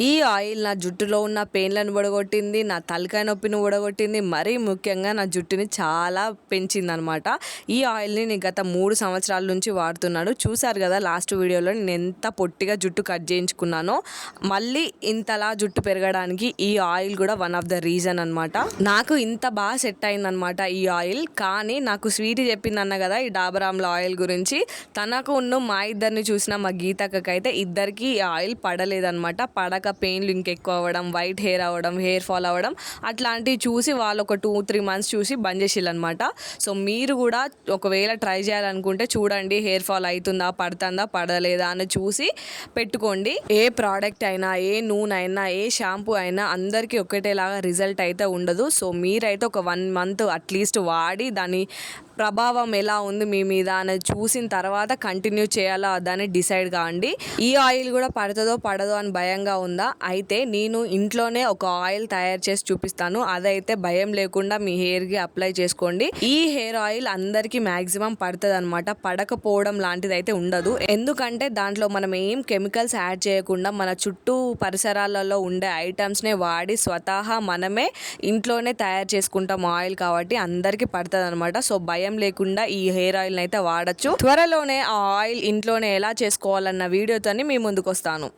ఈ ఆయిల్ నా జుట్టులో ఉన్న పెయిన్లను ఊడగొట్టింది నా తలకాయ నొప్పిని ఊడగొట్టింది మరీ ముఖ్యంగా నా జుట్టుని చాలా పెంచింది అనమాట ఈ ఆయిల్ని నేను గత మూడు సంవత్సరాల నుంచి వాడుతున్నాను. చూశారు కదా లాస్ట్ వీడియోలో నేను ఎంత పొట్టిగా జుట్టు కట్ చేయించుకున్నానో. మళ్ళీ ఇంతలా జుట్టు పెరగడానికి ఈ ఆయిల్ కూడా వన్ ఆఫ్ ద రీజన్ అనమాట. నాకు ఇంత బాగా సెట్ అయిందనమాట ఈ ఆయిల్. కానీ నాకు స్వీటీ చెప్పింది అన్న కదా ఈ డాబరామ్ల ఆయిల్ గురించి. తనకు ఉన్న మా ఇద్దరిని చూసిన మా గీతకైతే ఇద్దరికి ఈ ఆయిల్ పడలేదనమాట. పడక పెయిన్లు ఇంకెక్కువ అవ్వడం వైట్ హెయిర్ అవ్వడం హెయిర్ ఫాల్ అవ్వడం అట్లాంటివి చూసి వాళ్ళు ఒక టూ త్రీ మంత్స్ చూసి బంద్ చేసిల్లనమాట సో మీరు కూడా ఒకవేళ ట్రై చేయాలనుకుంటే చూడండి హెయిర్ ఫాల్ అవుతుందా పడుతుందా పడలేదా అని చూసి పెట్టుకోండి. ఏ ప్రోడక్ట్ అయినా ఏ నూనె అయినా ఏ షాంపూ అయినా అందరికీ ఒకటేలాగా రిజల్ట్ అయితే ఉండదు. సో మీరైతే ఒక వన్ మంత్ అట్లీస్ట్ వాడి దాని ప్రభావం ఎలా ఉంది మీ మీద అనేది చూసిన తర్వాత కంటిన్యూ చేయాలా దాన్ని డిసైడ్ కావండి ఈ ఆయిల్ కూడా పడుతుందో పడదో అని భయంగా ఉందా? అయితే నేను ఇంట్లోనే ఒక ఆయిల్ తయారు చేసి చూపిస్తాను. అదైతే భయం లేకుండా మీ హెయిర్కి అప్లై చేసుకోండి. ఈ హెయిర్ ఆయిల్ అందరికీ మ్యాక్సిమం పడుతుంది అనమాట పడకపోవడం లాంటిది అయితే ఉండదు. ఎందుకంటే దాంట్లో మనం ఏం కెమికల్స్ యాడ్ చేయకుండా మన చుట్టూ పరిసరాలలో ఉండే ఐటమ్స్నే వాడి స్వతహా మనమే ఇంట్లోనే తయారు చేసుకుంటాం ఆయిల్ కాబట్టి అందరికీ పడుతుంది అనమాట సో భయం లేకుండా ఈ హెయిర్ ఆయిల్ అయితే వాడచ్చు. త్వరలోనే ఆ ఆయిల్ ఇంట్లోనే ఎలా చేసుకోవాలన్న వీడియోతోని మీ ముందుకు వస్తాను